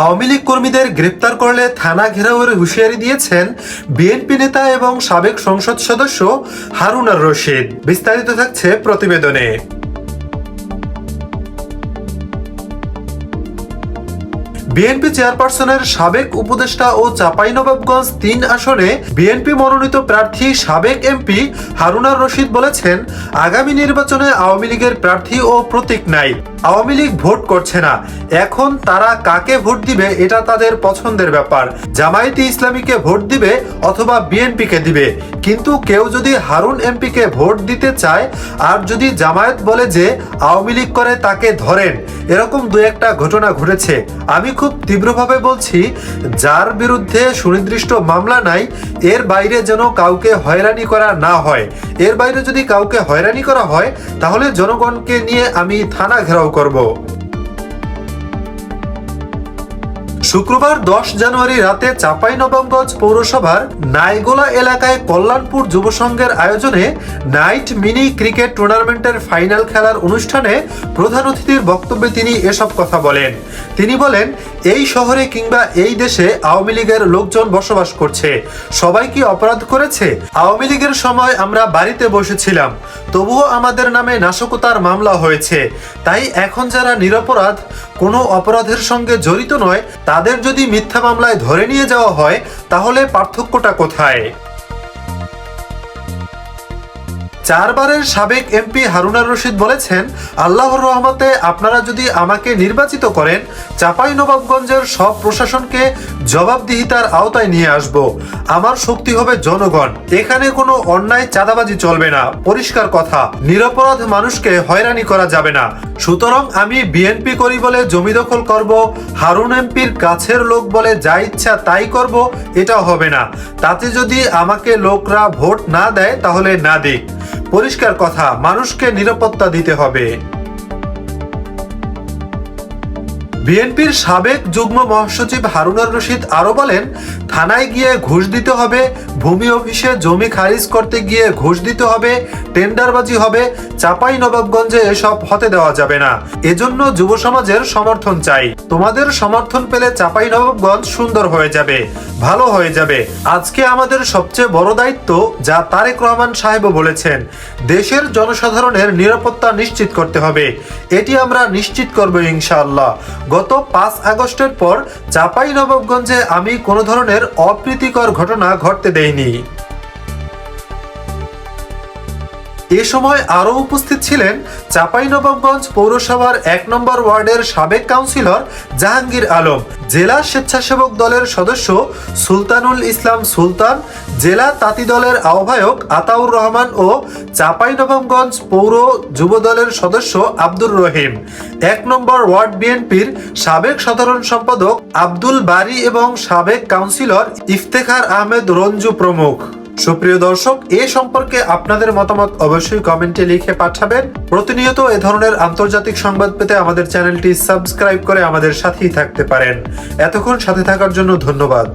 আওয়ামী লীগ কর্মীদের গ্রেপ্তার করলে থানা ঘেরাওয়ের হুঁশিয়ারি দিয়েছেন বিএনপি নেতা এবং সাবেক সংসদ সদস্য হারুনার রশিদ। বিস্তারিত থাকছে প্রতিবেদনে। বিএনপি চেয়ারপারসনের সাবেক উপদেষ্টা ও চাঁপাইনবাবগঞ্জ তিন আসনে বিএনপি মনোনীত প্রার্থী সাবেক এমপি হারুনার রশিদ বলেছেন, আগামী নির্বাচনে আওয়ামী লীগের প্রার্থী ও প্রতীক নাই। আওয়ামী লীগ ভোট করছে না। এখন তারা কাকে ভোট দিবে এটা তাদের পছন্দের ব্যাপার। জামায়াতে ইসলামীকে ভোট দিবে অথবা বিএনপিকে দিবে। কিন্তু কেউ যদি হারুন এমপিকে ভোট দিতে চায়, আর যদি জামায়াত বলে যে আওয়ামী লীগ করে তাকে ধরেন, এরকম দু একটা ঘটনা ঘটেছে। আমি খুব তীব্রভাবে বলছি, যার বিরুদ্ধে সুনির্দিষ্ট মামলা নাই, এর বাইরে যেন কাউকে হয়রানি করা না হয়। এর বাইরে যদি কাউকে হয়রানি করা হয়, তাহলে জনগণকে নিয়ে আমি থানা ঘেরাও করব। শুক্রবার দশ জানুয়ারি রাতে চাঁপাইনবাবগঞ্জ পৌরসভার নাইগোলা এলাকায় কল্যাণপুর যুব সংঘের আয়োজনে নাইট মিনি ক্রিকেট টুর্নামেন্টের ফাইনাল খেলার অনুষ্ঠানে প্রধান অতিথির বক্তব্যে তিনি এসব কথা বলেন। তিনি বলেন, এই শহরে কিংবা এই দেশে আওয়ামী লীগের লোকজন বসবাস করছে। সবাই কি অপরাধ করেছে? আওয়ামী লীগের সময় আমরা বাড়িতে বসেছিলাম। তবুও আমাদের নামে নাশকতার মামলা হয়েছে। তাই এখন যারা নিরপরাধ, কোনো অপরাধের সঙ্গে জড়িত নয়, তাদের যদি মিথ্যা মামলায় ধরে নিয়ে যাওয়া হয়, তাহলে পার্থক্যটা কোথায়? চারবারের সাবেক এমপি হারুনার রশিদ বলেছেন, আল্লাহর রহমতে আপনারা যদি আমাকে নির্বাচিত করেন নবাবগঞ্জের সব প্রশাসনকে জবাবদিহিতার আওতায় নিয়ে আসব। আমার শক্তি হবে জনগণ। এখানে কোনো অন্যায় চাঁদাবাজি চলবে না। পরিষ্কার কথা। নিরপরাধ মানুষকে হয়রানি করা যাবে না। সুতরাং আমি বিএনপি করি বলে জমি দখল করব, হারুন এমপির কাছের লোক বলে যা ইচ্ছা তাই করব এটা হবে না। তাতে যদি আমাকে লোকরা ভোট না দেয়, তাহলে না দিক। পরিষ্কার কথা মানুষকে নিরাপত্তা দিতে হবে। বিএনপির সাবেক যুগ্ম মহাসচিব হারুনার রশিদ আরও বলেন থানায় গিয়ে ঘুষ দিতে হবে, ভূমি অফিসে জমি খারিজ করতে গিয়ে ঘুষ দিতে হবে, টেন্ডারবাজি হবে, চাপাই নবাবগঞ্জে এসব হতে দেওয়া যাবে না। এজন্য যুব সমাজের সমর্থন চাই। তোমাদের সমর্থন পেলে চাপাই নবাবগঞ্জ সুন্দর হয়ে যাবে, ভালো হয়ে যাবে। আজকে আমাদের সবচেয়ে বড় দায়িত্ব, যা তারেক রহমান সাহেবও বলেছেন, দেশের জনসাধারণের নিরাপত্তা নিশ্চিত করতে হবে। এটি আমরা নিশ্চিত করব ইনশাআল্লাহ। গত পাঁচ আগস্টের পর চাপাই নবাবগঞ্জে আমি কোনো ধরনের অপ্রীতিকর ঘটনা ঘটতে দেইনি এ সময় আরও উপস্থিত ছিলেন চাঁপাইনবাবগঞ্জ পৌরসভার এক নম্বর ওয়ার্ডের সাবেক কাউন্সিলর জাহাঙ্গীর আলম, জেলা স্বেচ্ছাসেবক দলের সদস্য সুলতানুল ইসলাম সুলতান, জেলা তাঁতি দলের আহ্বায়ক আতাউর রহমান ও চাঁপাইনবাবগঞ্জ পৌর যুব দলের সদস্য আব্দুর রহিম। এক নম্বর ওয়ার্ড বিএনপির সাবেক সাধারণ সম্পাদক আব্দুল বারি এবং সাবেক কাউন্সিলর ইফতেখার আহমেদ রঞ্জু প্রমুখ। সুপ্রিয় দর্শক, এ সম্পর্কে আপনাদের মতামত অবশ্যই কমেন্টে লিখে পাঠাবেন। প্রতিনিয়ত এ ধরনের আন্তর্জাতিক সংবাদ পেতে আমাদের চ্যানেলটি সাবস্ক্রাইব করে আমাদের সাথেই থাকতে পারেন। এতক্ষণ সাথে থাকার জন্য ধন্যবাদ।